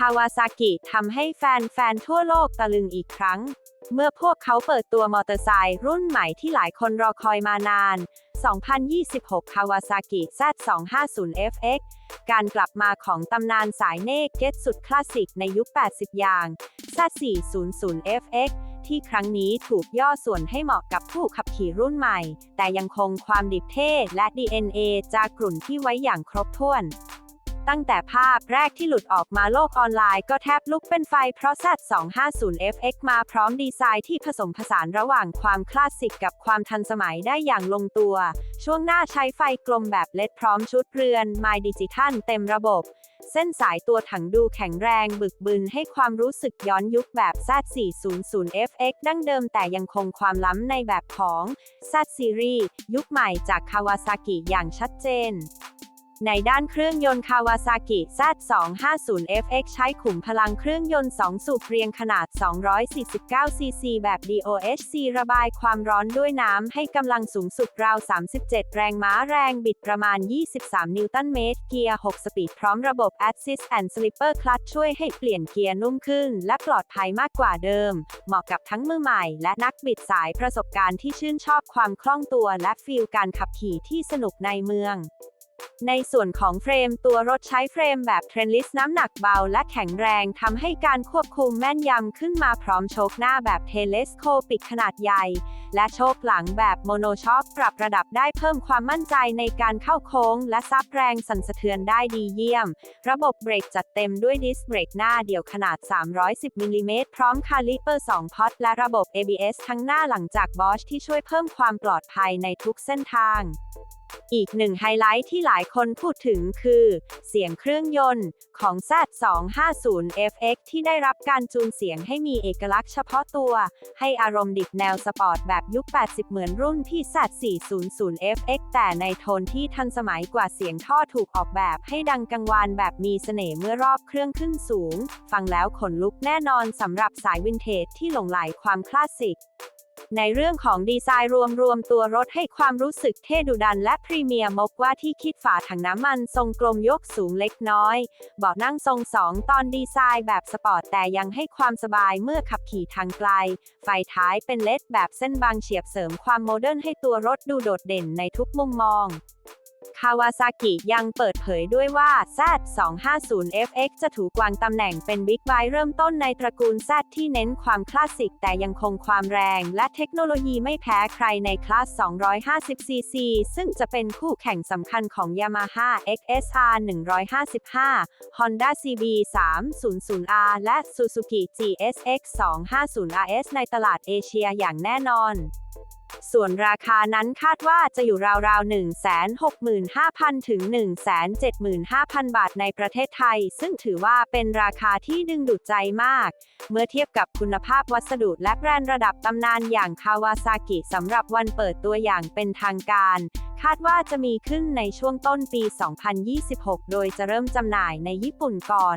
คาวาซากิทำให้แฟนๆ ทั่วโลกตะลึงอีกครั้ง เมื่อพวกเขาเปิดตัวมอเตอร์ไซค์รุ่นใหม่ที่หลายคนรอคอยมานาน 2026 Kawasaki Z250FX การกลับมาของตำนานสายเนกเก็ตสุดคลาสสิกในยุค 80 อย่าง Z400FX ที่ครั้งนี้ถูกย่อส่วนให้เหมาะกับผู้ขับขี่รุ่นใหม่ แต่ยังคงความดิบเท่และ DNA จากกลุ่นที่ไว้อย่างครบถ้วน ตั้งแต่ภาพแรกที่หลุดออกมาโลกออนไลน์ก็แทบลุกเป็นไฟเพราะ Z250FX มาพร้อมดีไซน์ที่ผสมผสานระหว่างความคลาสสิกกับความทันสมัยได้อย่างลงตัว ช่วงหน้าใช้ไฟกลมแบบเลดพร้อมชุดเรือน My Digital เต็มระบบ เส้นสายตัวถังดูแข็งแรงบึกบึนให้ความรู้สึกย้อนยุคแบบ Z400FX ดั้งเดิมแต่ยังคงความล้ำในแบบของ Z Series ยุคใหม่จาก Kawasaki อย่างชัดเจน ในด้านเครื่องยนต์ Kawasaki Z250FX ใช้ขุมพลังเครื่องยนต์ 2 สูบเรียงขนาด 249 ซีซี แบบ DOHC ระบายความร้อนด้วยน้ำให้กำลังสูงสุดราว 37 แรงม้าแรงบิดประมาณ 23 นิวตันเมตร เกียร์ 6 สปีด พร้อมระบบ Assist and Slipper Clutch ช่วยให้เปลี่ยนเกียร์นุ่มขึ้น และปลอดภัยมากกว่าเดิม เหมาะกับทั้งมือใหม่ และนักบิดสายประสบการณ์ที่ชื่นชอบความคล่องตัวและฟีลการขับขี่ที่สนุกในเมือง ในส่วนของเฟรมตัวรถใช้เฟรมแบบเทรนลิสน้ำหนักเบาและแข็งแรงทำให้การควบคุมแม่นยำขึ้นมาพร้อมโชคหน้าแบบเทเลสโคปิกขนาดใหญ่ และโชคหลังแบบโมโนช็อคปรับระดับได้เพิ่มความมั่นใจในการเข้าโค้ง และซับแรงสั่นสะเทือนได้ดีเยี่ยม ระบบเบรกจัดเต็มด้วยดิสเบรกหน้าเดี่ยวขนาด 310มิลลิเมตรพร้อมคาลิเปอร์ 2 พอตและระบบ ABS ทั้งหน้าหลังจาก Bosch ที่ช่วยเพิ่มความปลอดภัยในทุกเส้นทาง อีกหนึ่งไฮไลท์ที่หลายคนพูดถึงคือ เสียงเครื่องยนต์ของ Z250FX ที่ได้รับการจูนเสียงให้มีเอกลักษณ์เฉพาะตัว ให้อารมณ์ดิบแนวสปอร์ตแบบยุค 80 เหมือนรุ่นที่ Z400FX แต่ในโทนที่ทันสมัยกว่าเสียงท่อถูกออกแบบให้ดังกังวานแบบมีเสน่ห์เมื่อรอบเครื่องขึ้นสูง ฟังแล้วขนลุกแน่นอนสำหรับสายวินเทจที่หลงไหลความคลาสสิก ในเรื่องของดีไซน์รวมรวมตัวรถให้ความรู้สึกเท่ดุดันและพรีเมียมมกว่าที่คิดฝาถังน้ำมันทรงกลมยกสูงเล็กน้อยเบาะนั่งทรงสองตอนดีไซน์แบบสปอร์ตแต่ยังให้ความสบายเมื่อขับขี่ทางไกล ไฟท้ายเป็นเลดแบบเส้นบางเฉียบเสริมความโมเดิร์นให้ตัวรถดูโดดเด่นในทุกมุมมอง คาวาซากิยังเปิดเผยด้วยว่า Z250FX จะถูกวางตำแหน่งเป็นบิ๊กไบเริ่มต้นในตระกูล Z ที่เน้นความคลาสสิกแต่ยังคงความแรง และเทคโนโลยีไม่แพ้ใครในคลาส 250cc ซึ่งจะเป็นคู่แข่งสำคัญของ Yamaha XSR 155 Honda CB 300R และ Suzuki GSX 250RS ในตลาดเอเชียอย่างแน่นอน ส่วนราคานั้นคาดว่าจะอยู่ราวๆ 165,000 ถึง 175,000 บาทในประเทศไทย ซึ่งถือว่าเป็นราคาที่ดึงดูดใจมาก เมื่อเทียบกับคุณภาพวัสดุและแบรนด์ระดับตำนานอย่างคาวาซากิสำหรับวันเปิดตัวอย่างเป็นทางการ คาดว่าจะมีขึ้นในช่วงต้นปี 2026 โดยจะเริ่มจำหน่ายในญี่ปุ่นก่อน